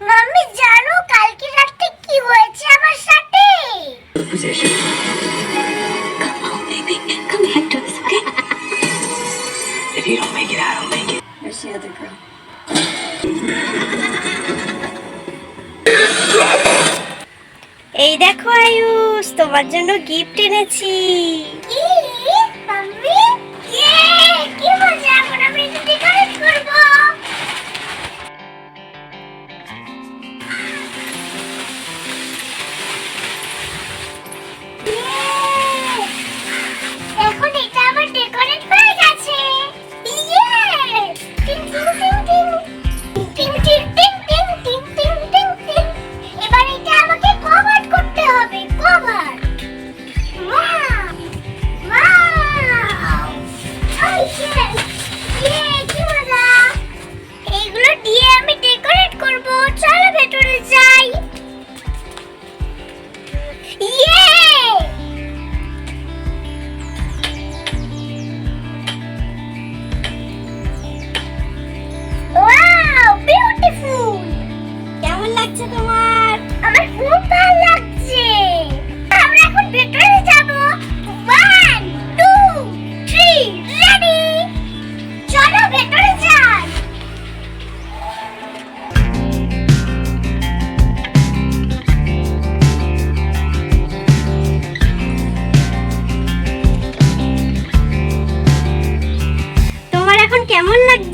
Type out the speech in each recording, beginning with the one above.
মামি, জানো কালকে রাতে কি হয়েছে আমার সাথে? এই দেখো আয়ুষ, তোমার জন্য গিফট এনেছি। কি? কেমন লাগছে?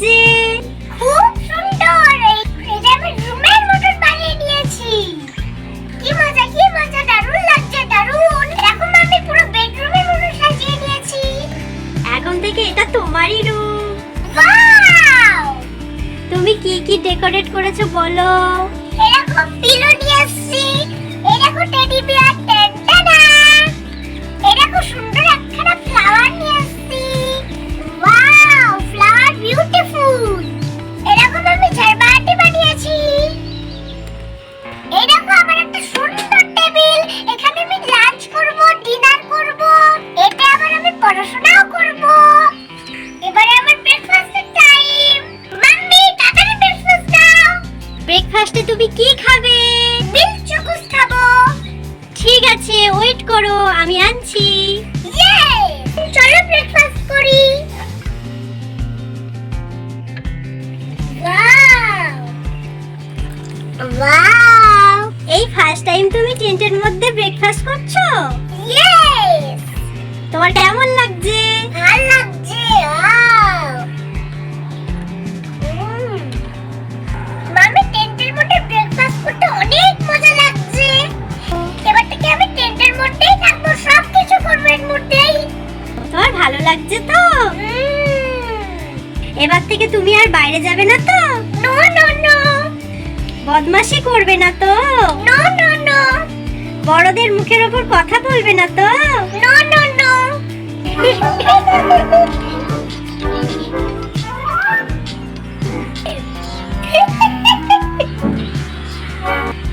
এই ফার্স্ট টাইম তুমি টেন্টের মধ্যে ব্রেকফাস্ট করছ? ইয়েস তোমার কেমন লাগছে? ভালো লাগছে মামি টেন্টের মধ্যে ব্রেকফাস্ট করতে অনেক মজা লাগছে। এবার থেকে আমি টেন্টের মধ্যেই থাকব সব কিছু করব এর মধ্যেই। তোমার ভালো লাগছে তো? এবার থেকে তুমি আর বাইরে যাবে না তো? বদমাশি করবে না তো? নো নো নো বড়দের মুখের ওপর কথা বলবে না তো? নো নো নো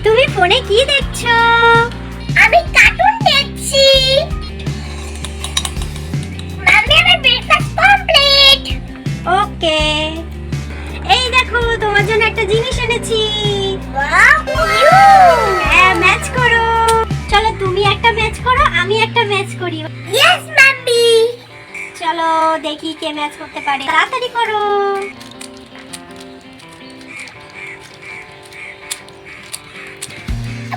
তুমি ফোনে কি দেখছ? আমি কার্টুন দেখছি। মাম্মি আমার ব্রেকফাস্ট কমপ্লিট ওকে দেখো তোমার জন্য একটা জিনিস এনেছি। হ্যাঁ ম্যাচ করো। চলো তুমি একটা ম্যাচ করো আমি একটা ম্যাচ করি। ইয়েস মাম্মি চলো দেখি কে ম্যাচ করতে পারে। তাড়াতাড়ি করো।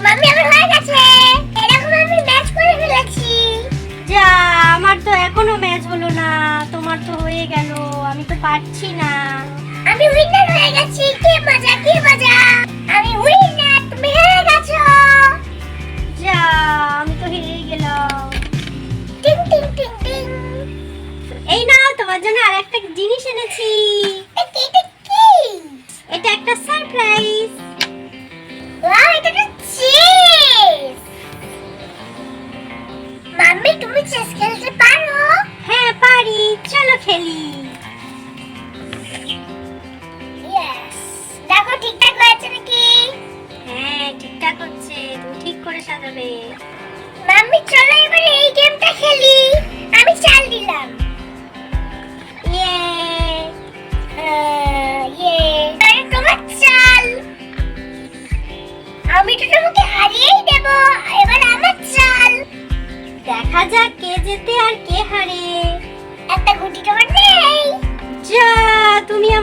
মাম্মি আমার হয়ে গেছে। এরকম আমি ম্যাচ করে ফেলেছি। যা আমার তো এখনও ম্যাচ হলো না। তোমার তো হয়ে গেল আমি তো পারছি না। আমি উইনার হয়ে গেছি কি মজা কি মজা আমি উইনার তুমি হেরে গেছো। যা আমি তো হেরে গেলাম। টিং টিং টিং টিং। এই নাও তোমার জন্য আরেকটা জিনিস এনেছি।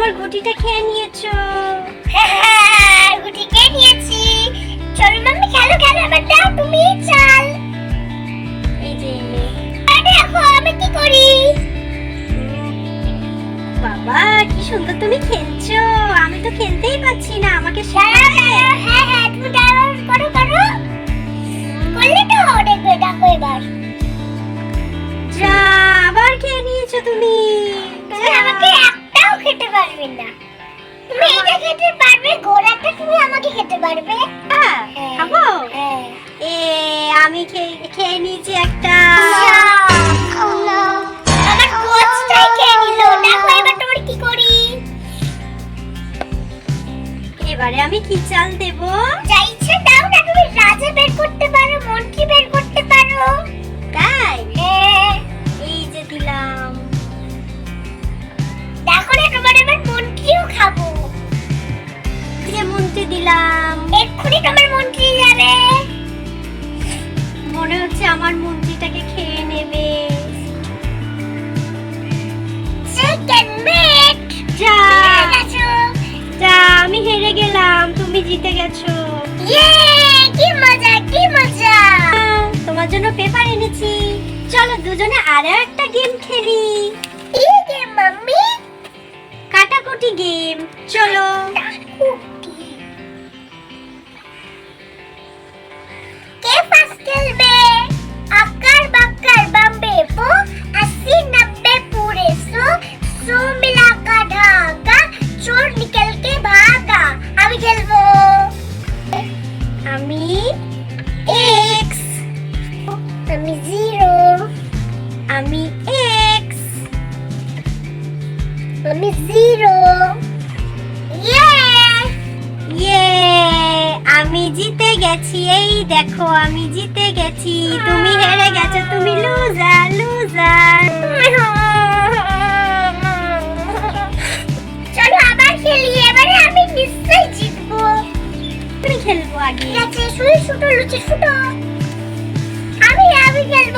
আমার ঘুটিটা খেয়ে নিয়েছো? আর গুটি কে নিয়েছি। চলো মাম্মি খেলো খেলো এবার দাও তুমি চাল। এই যে। আর আমি কি করি? বাবা কি সুন্দর তুমি খেলছো। আমি তো খেলতেই পাচ্ছি না আমাকে দাঁড়াও, হ্যাঁ হ্যাঁ তুমি দাঁড়াও করো করো। করলে তো দেখবে দেখো এবার। যা আবার খেয়ে নিয়েছো তুমি। তুমি আমাকে পারবে না তুমি এটা খেতে পারবে তুমি আমাকে খেতে পারবে। হ্যাঁ, খাব? হ্যাঁ। এ আমি খেয়ে খেয়ে নিয়েছি একটা। আমার কোচটাই খেয়ে নিল। দেখো এবার তোমার কি করি। এবারে আমি কি চাল দেবো? যা ইচ্ছে দাও না তুমি রাজা বের করতে পারো মন্ত্রী বের করতে পারো। আমার মন্ত্রীটাকে খেয়ে নেবে। যা। যা আমি হেরে গেলাম তুমি জিতে গেছো। কি মজা কি মজা। তোমার জন্য পেপার এনেছি। চলো দুজনে আরও একটা গেম খেলি। আমি জিতে গেছি, এই দেখো আমি জিতে গেছি। তুমি হেরে গেছো, তুমি লুজার লুজার চলো আবার খেলি, এবারে আমি নিশ্চয়ই জিতবো। তুমি খেলব আগে। শুই, শুটো, লুচি, শুটো। আমি আমি খেলব।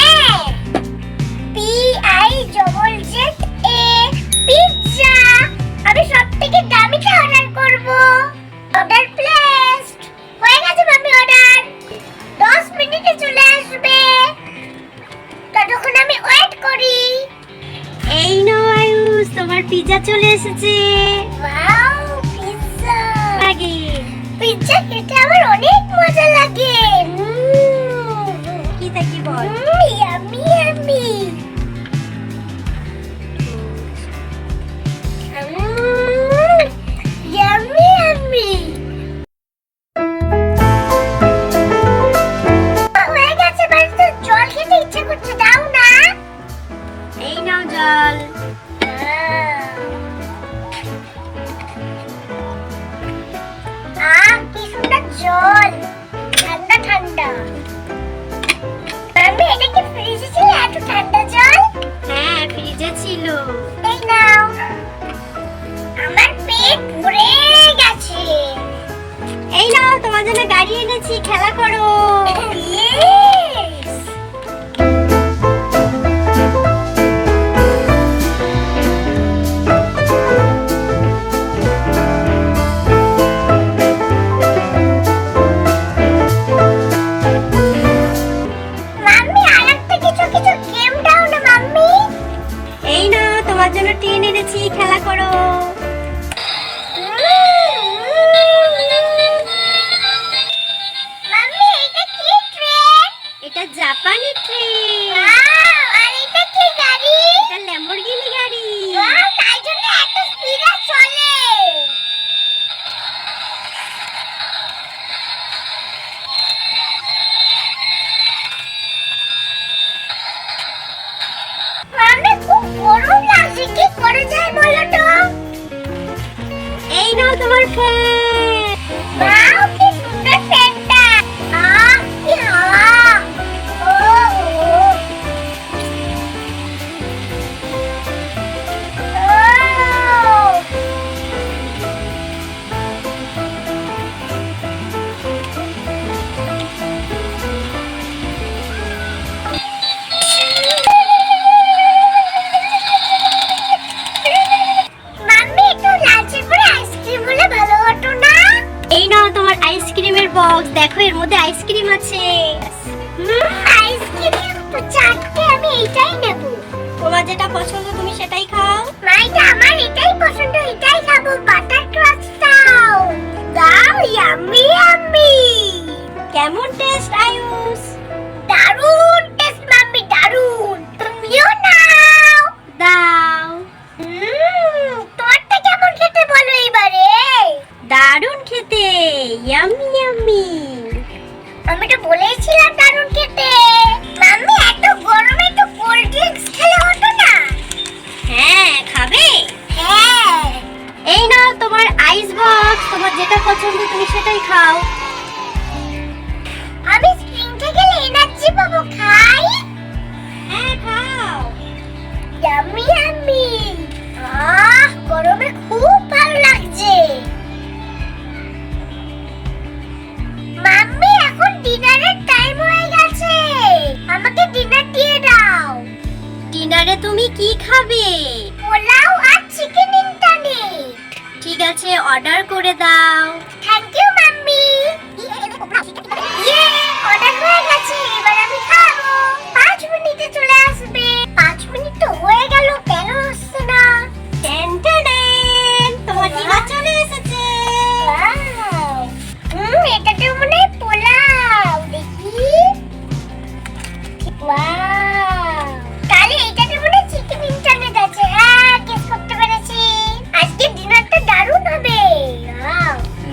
করব অর্ডার প্লেসড হয়ে গেছে মাম্মি অর্ডার 10 মিনিটে চলে আসবে। ততক্ষণ আমি ওয়েট করি। এই নাও আয়ুষ তোমার পিৎজা চলে এসেছে। ওয়াও পিৎজা আগে। পিৎজা খেতে আমার অনেক মজা লাগে। কি থাকি বল? জল। কি সুন্দর জল। ঠান্ডা ঠান্ডা। আমি এটা কি ফ্রিজে ছিল? এত ঠান্ডা জল? হ্যাঁ ফ্রিজে ছিল। এই নাও। আমার পেট ভরে গেছে। এই নাও তোমার জন্য গাড়ি এনেছি খেলা করো।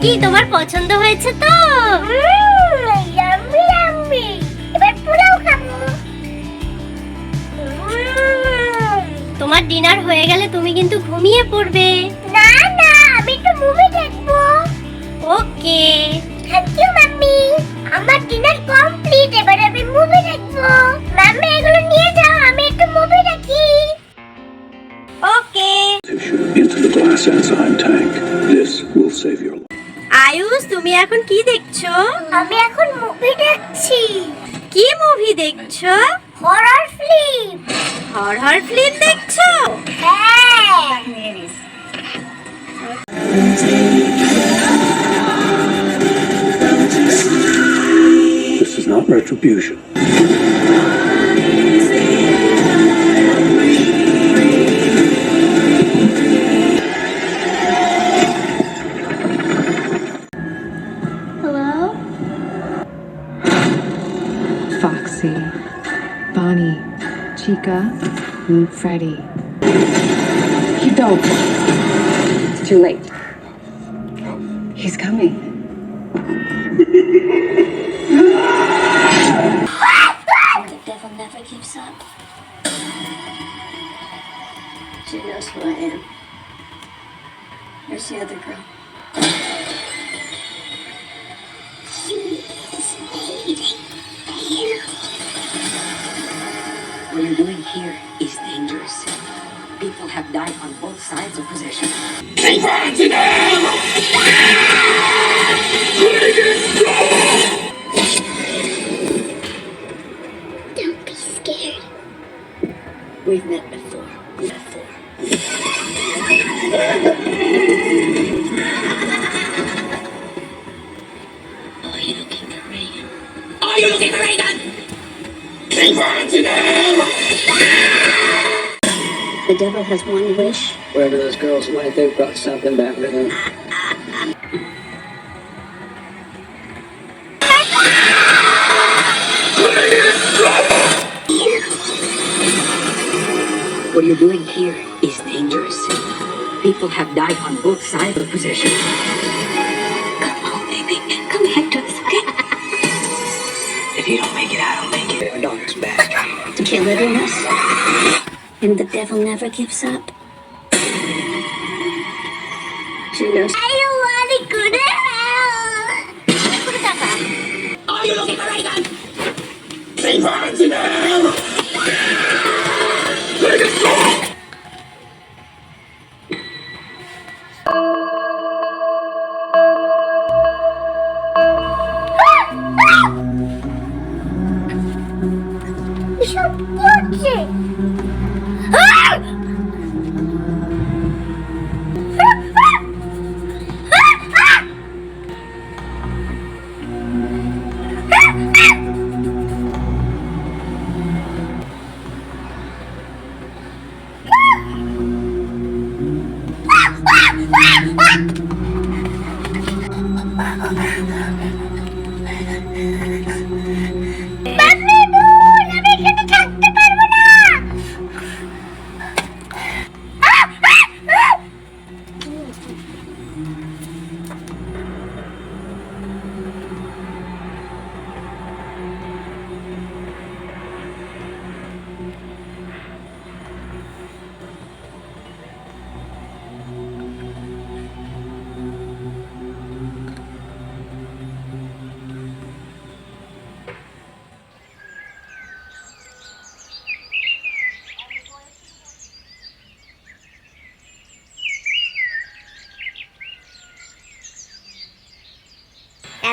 কি তোমার পছন্দ হয়েছে তো? ইয়াম্মি ইয়াম্মি এবার পোলাও খাব। তোমার ডিনার হয়ে গেলে তুমি কিন্তু ঘুমিয়ে পড়বে। না না আমি তো মুভি দেখব। ওকে Foxy, Bonnie, Chica, and Freddy. You don't. It's too late. He's coming. gives up. She knows who I am. Where's the other girl? What you're doing here is dangerous. People have died on both sides of possession. Don't We've met before. Before. Are you looking for Reagan? Are you looking for Reagan? The devil has one wish. Wherever those girls went, they've brought something back with them. What you're doing here is dangerous. People have died on both sides of possession. Come on, baby. Come back to us, okay? If you don't make it, I don't make it. My daughter's back. Kill it in us. And the devil never gives up. She knows. I don't want to go to hell. Are you looking for Reagan? Take it long.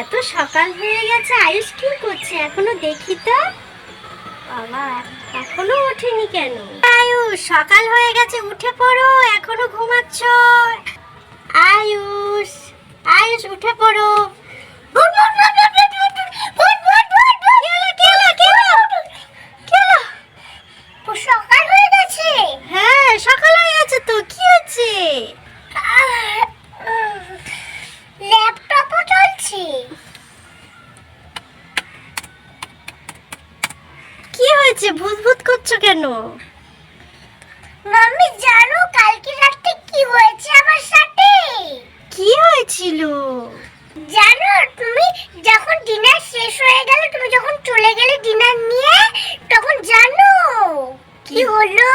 এত সকাল হয়ে গেছে, আয়ুষ কি করছে এখনও দেখি তো? বাবা, এখনও ওঠেনি কেন? আয়ুষ, সকাল হয়ে গেছে, উঠে পড়ো, এখনও ঘুমাচ্ছ। আয়ুষ আয়ুষ, উঠে পড়ো। কেন? মাম্মি জানো কালকে রাতে কি হয়েছে আমার সাথে? কি হয়েছিল? জানো তুমি যখন ডিনার শেষ হয়ে গেল তুমি যখন চলে গেলে ডিনার নিয়ে তখন জানো কি? হলো?